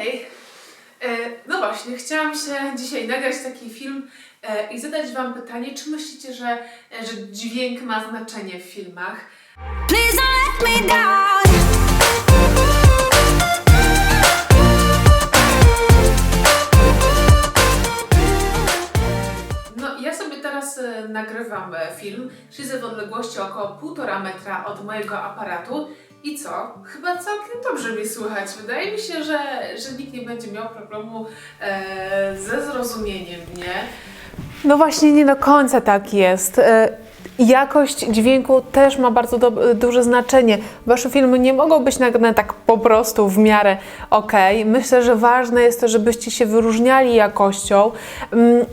hej. E, no właśnie, chciałam się dzisiaj nagrać taki film e, i zadać Wam pytanie, czy myślicie, że, e, że dźwięk ma znaczenie w filmach? Please don't let me down. No, ja sobie teraz nagrywam film, siedzę w odległości około półtora metra od mojego aparatu i co? Chyba całkiem dobrze mi słychać. Wydaje mi się, że, że nikt nie będzie miał problemu e, ze zrozumieniem mnie. No właśnie, nie do końca tak jest. E, Jakość dźwięku też ma bardzo duże znaczenie. Wasze filmy nie mogą być nagrane tak po prostu w miarę ok. Myślę, że ważne jest to, żebyście się wyróżniali jakością, mm,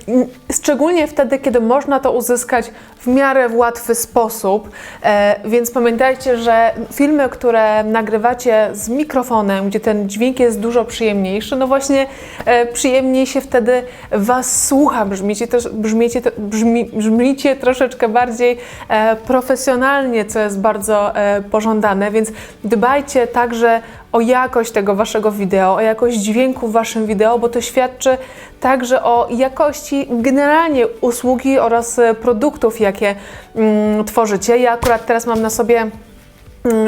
szczególnie wtedy, kiedy można to uzyskać w miarę w łatwy sposób. E, Więc pamiętajcie, że filmy, które nagrywacie z mikrofonem, gdzie ten dźwięk jest dużo przyjemniejszy, no właśnie e, przyjemniej się wtedy Was słucha, brzmiecie, brzmi, brzmicie troszeczkę bardziej e, profesjonalnie, co jest bardzo e, pożądane, więc dbajcie także o jakość tego Waszego wideo, o jakość dźwięku w Waszym wideo, bo to świadczy także o jakości generalnie usługi oraz e, produktów, jakie mm, tworzycie. Ja akurat teraz mam na sobie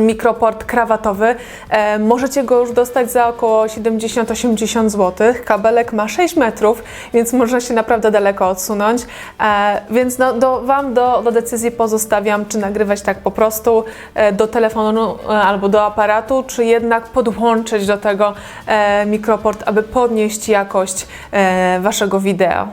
mikroport krawatowy. E, możecie go już dostać za około 70-80 zł. Kabelek ma 6 metrów, więc można się naprawdę daleko odsunąć. E, więc no, do, Wam do, do decyzji pozostawiam, czy nagrywać tak po prostu e, do telefonu e, albo do aparatu, czy jednak podłączyć do tego e, mikroport, aby podnieść jakość e, Waszego wideo.